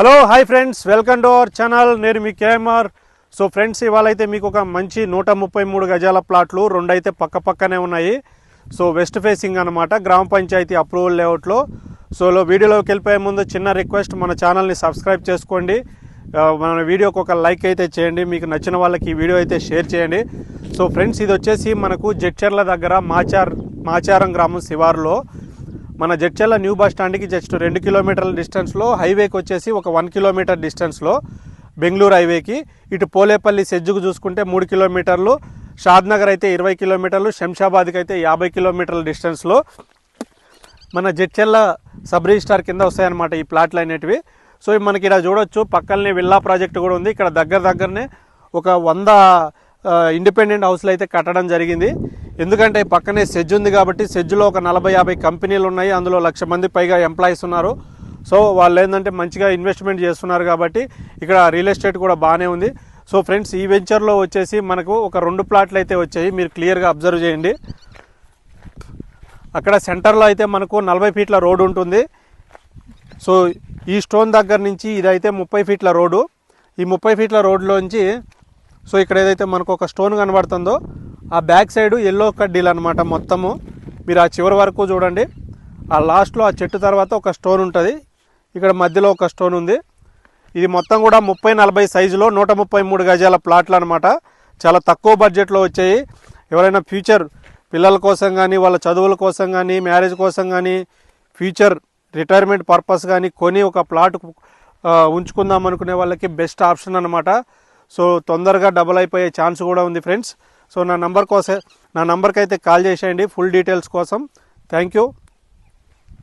Hello hi friends welcome to our channel నేను మీ KMR so friends ఇవాళ అయితే మీకు ఒక మంచి నూట ముప్పై మూడు గజాల ప్లాట్లు రెండు అయితే పక్క పక్కనే ఉన్నాయి. సో వెస్ట్ ఫేసింగ్ అనమాట గ్రామ పంచాయతీ అప్రూవల్ లేఅవుట్లో సోలో వీడియోలోకి వెళ్ళిపోయే ముందు చిన్న రిక్వెస్ట్ మన ఛానల్ని సబ్స్క్రైబ్ చేసుకోండి. Uh, మన వీడియోకి ఒక లైక్ అయితే చేయండి. మీకు నచ్చిన వాళ్ళకి ఈ వీడియో అయితే షేర్ చేయండి. సో ఫ్రెండ్స్ ఇది వచ్చేసి మనకు జడ్చర్ల దగ్గర మాచార్ మాచారం గ్రామం శివారులో. మన జడ్చర్ల న్యూ బస్ స్టాండ్కి జస్ట్ రెండు కిలోమీటర్ల డిస్టెన్స్లో హైవేకి వచ్చేసి ఒక వన్ కిలోమీటర్ డిస్టెన్స్లో బెంగళూరు హైవేకి. ఇటు పోలేపల్లి సెజ్జుకు చూసుకుంటే మూడు కిలోమీటర్లు. షాద్నగర్ అయితే ఇరవై కిలోమీటర్లు. శంషాబాద్కి అయితే యాభై కిలోమీటర్ల డిస్టెన్స్లో మన జడ్చెల్ల సబ్ రిజిస్టార్ కింద వస్తాయన్నమాట ఈ ప్లాట్లు అనేటివి. సో మనకి ఇక్కడ చూడొచ్చు. పక్కనే విల్లా ప్రాజెక్ట్ కూడా ఉంది. ఇక్కడ దగ్గర దగ్గరనే ఒక వంద ఇండిపెండెంట్ హౌస్లు అయితే కట్టడం జరిగింది. ఎందుకంటే పక్కనే సెజ్ ఉంది కాబట్టి సెజ్లో ఒక నలభై యాభై కంపెనీలు ఉన్నాయి. అందులో లక్ష మంది పైగా ఎంప్లాయీస్ ఉన్నారు. సో వాళ్ళు ఏంటంటే మంచిగా ఇన్వెస్ట్మెంట్ చేస్తున్నారు కాబట్టి ఇక్కడ రియల్ ఎస్టేట్ కూడా బాగానే ఉంది. సో ఫ్రెండ్స్ ఈ వెంచర్లో వచ్చేసి మనకు ఒక రెండు ప్లాట్లు అయితే వచ్చాయి. మీరు క్లియర్గా అబ్జర్వ్ చేయండి. అక్కడ సెంటర్లో అయితే మనకు నలభై ఫీట్ల రోడ్డు ఉంటుంది. సో ఈ స్టోన్ దగ్గర నుంచి ఇదైతే ముప్పై ఫీట్ల రోడ్డు. ఈ ముప్పై ఫీట్ల రోడ్లోంచి సో ఇక్కడ ఏదైతే మనకు ఒక స్టోన్ కనబడుతుందో ఆ బ్యాక్ సైడ్ ఎల్లో కడ్డీలు అనమాట మొత్తము. మీరు ఆ చివరి వరకు చూడండి. ఆ లాస్ట్లో ఆ చెట్టు తర్వాత ఒక స్టోన్ ఉంటుంది. ఇక్కడ మధ్యలో ఒక స్టోన్ ఉంది. ఇది మొత్తం కూడా ముప్పై నలభై సైజులో నూట ముప్పై మూడు గజాల ప్లాట్లు అనమాట చాలా తక్కువ బడ్జెట్లో వచ్చాయి. ఎవరైనా ఫ్యూచర్ పిల్లల కోసం కానీ వాళ్ళ చదువుల కోసం కానీ మ్యారేజ్ కోసం కానీ ఫ్యూచర్ రిటైర్మెంట్ పర్పస్ కానీ కొని ఒక ప్లాట్ ఉంచుకుందాం అనుకునే వాళ్ళకి బెస్ట్ ఆప్షన్ అనమాట సో తొందరగా డబుల్ అయిపోయే ఛాన్స్ కూడా ఉంది ఫ్రెండ్స్ సో నా నంబర్ కోసం నా నంబర్కి అయితే కాల్ చేసేయండి ఫుల్ డీటెయిల్స్ కోసం. Thank you